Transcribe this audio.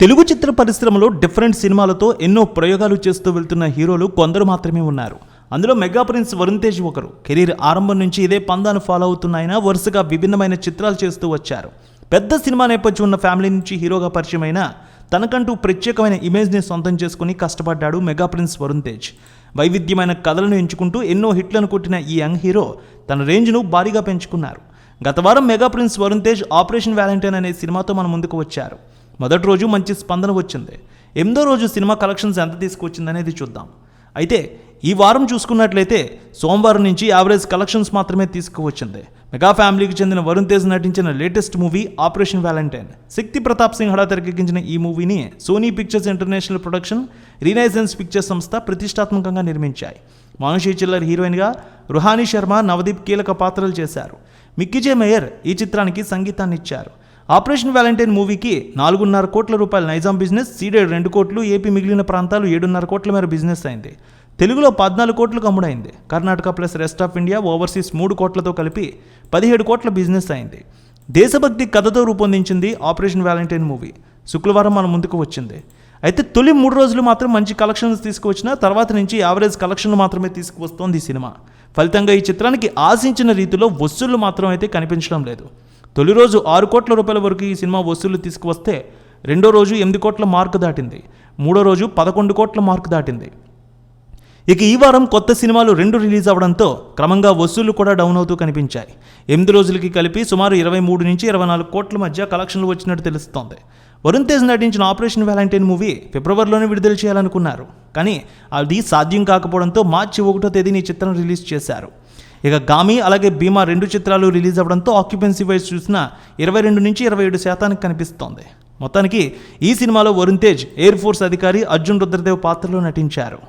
తెలుగు చిత్ర పరిశ్రమలో డిఫరెంట్ సినిమాలతో ఎన్నో ప్రయోగాలు చేస్తూ వెళ్తున్న హీరోలు కొందరు మాత్రమే ఉన్నారు. అందులో మెగా ప్రిన్స్ వరుణ్ తేజ్ ఒకరు. కెరీర్ ఆరంభం నుంచి ఇదే పందాను ఫాలో అవుతున్న ఆయన వరుసగా విభిన్నమైన చిత్రాలు చేస్తూ వచ్చారు. పెద్ద సినిమా నేపథ్యం ఉన్న ఫ్యామిలీ నుంచి హీరోగా పరిచయమైన తనకంటూ ప్రత్యేకమైన ఇమేజ్ని సొంతం చేసుకుని కష్టపడ్డాడు మెగా ప్రిన్స్ వరుణ్ తేజ్ వైవిధ్యమైన కథలను ఎంచుకుంటూ ఎన్నో హిట్లను కొట్టిన ఈ యంగ్ హీరో తన రేంజ్ను భారీగా పెంచుకున్నారు. గత వారం mega prince Varun Tej operation valentine అనే సినిమాతో మన ముందుకు వచ్చారు. మొదటి రోజు మంచి స్పందన వచ్చింది. ఎనిమిదో రోజు సినిమా కలెక్షన్స్ ఎంత తీసుకొచ్చిందనేది చూద్దాం. అయితే ఈ వారం చూసుకున్నట్లయితే సోమవారం నుంచి యావరేజ్ కలెక్షన్స్ మాత్రమే తీసుకువచ్చింది. మెగా ఫ్యామిలీకి చెందిన వరుణ్ తేజ్ నటించిన latest movie operation valentine Shakti Pratap Singh Hada తెరకెక్కించిన ఈ మూవీని Sony pictures international production renaissance pictures సంస్థ ప్రతిష్టాత్మకంగా నిర్మించాయి. మానుషి చిల్లర్ హీరోయిన్గా రుహానీ శర్మ నవదీప్ కీలక పాత్రలు చేశారు. మిక్కీజే మేయర్ ఈ చిత్రానికి సంగీతాన్ని ఇచ్చారు ఆపరేషన్ వ్యాలంటైన్ మూవీకి నాలుగున్నర కోట్ల రూపాయల నైజాం బిజినెస్ సీడెడ్ రెండు కోట్లు ఏపీ మిగిలిన ప్రాంతాలు ఏడున్నర కోట్ల మేర బిజినెస్ అయింది. తెలుగులో పద్నాలుగు కోట్లకు అమ్ముడైంది. Karnataka plus rest of India overseas మూడు కోట్లతో కలిపి పదిహేడు కోట్ల బిజినెస్ అయింది. దేశభక్తి కథతో రూపొందించింది ఆపరేషన్ వ్యాలంటైన్ మూవీ. శుక్రవారం మన ముందుకు వచ్చింది. అయితే తొలి మూడు రోజులు మాత్రం మంచి కలెక్షన్స్ తీసుకువచ్చిన తర్వాత నుంచి యావరేజ్ కలెక్షన్లు మాత్రమే తీసుకువస్తోంది ఈ సినిమా. ఫలితంగా ఈ చిత్రానికి ఆశించిన రీతిలో వసూళ్ళు మాత్రం అయితే కనిపించడం లేదు. తొలి రోజు ఆరు కోట్ల రూపాయల వరకు ఈ సినిమా వసూళ్ళు తీసుకువస్తే రెండో రోజు ఎనిమిది కోట్ల మార్కు దాటింది. మూడో రోజు పదకొండు కోట్ల మార్కు దాటింది. ఇక ఈ వారం కొత్త సినిమాలు రెండు రిలీజ్ అవడంతో క్రమంగా వసూళ్ళు కూడా డౌన్ అవుతూ కనిపించాయి. ఎనిమిది రోజులకి కలిపి సుమారు ఇరవై మూడు నుంచి ఇరవై నాలుగు కోట్ల మధ్య కలెక్షన్లు వచ్చినట్టు తెలుస్తోంది. వరుణ్ తేజ్ నటించిన ఆపరేషన్ వ్యాలంటైన్ మూవీ ఫిబ్రవరిలోనే విడుదల చేయాలనుకున్నారు. కానీ అది సాధ్యం కాకపోవడంతో మార్చి ఒకటో తేదీని ఈ చిత్రం రిలీజ్ చేశారు. ఇక గామి అలాగే భీమా రెండు చిత్రాలు రిలీజ్ అవ్వడంతో ఆక్యుపెన్సీ వైజ్ చూసిన ఇరవై రెండు నుంచి ఇరవై ఏడు శాతానికి కనిపిస్తోంది. మొత్తానికి ఈ సినిమాలో వరుణ్ తేజ్ ఎయిర్ ఫోర్స్ అధికారి అర్జున్ రుద్రదేవ్ పాత్రలో నటించారు.